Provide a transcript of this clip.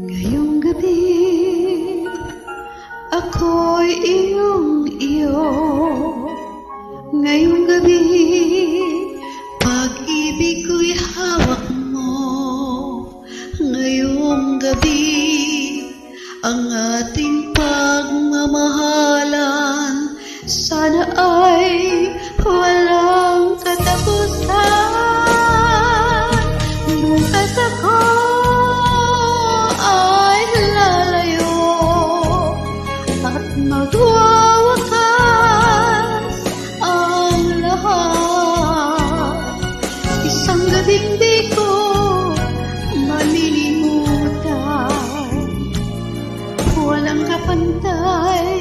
Ngayong gabi Ako'y iyong iyo. Ngayong gabi Pag-ibig ko'y hawak mo. Ngayong gabi Ang ating pagmamahalan Sana ay magwawakas ang lahat. Isang gabing di ko malilimutan. Walang kapantay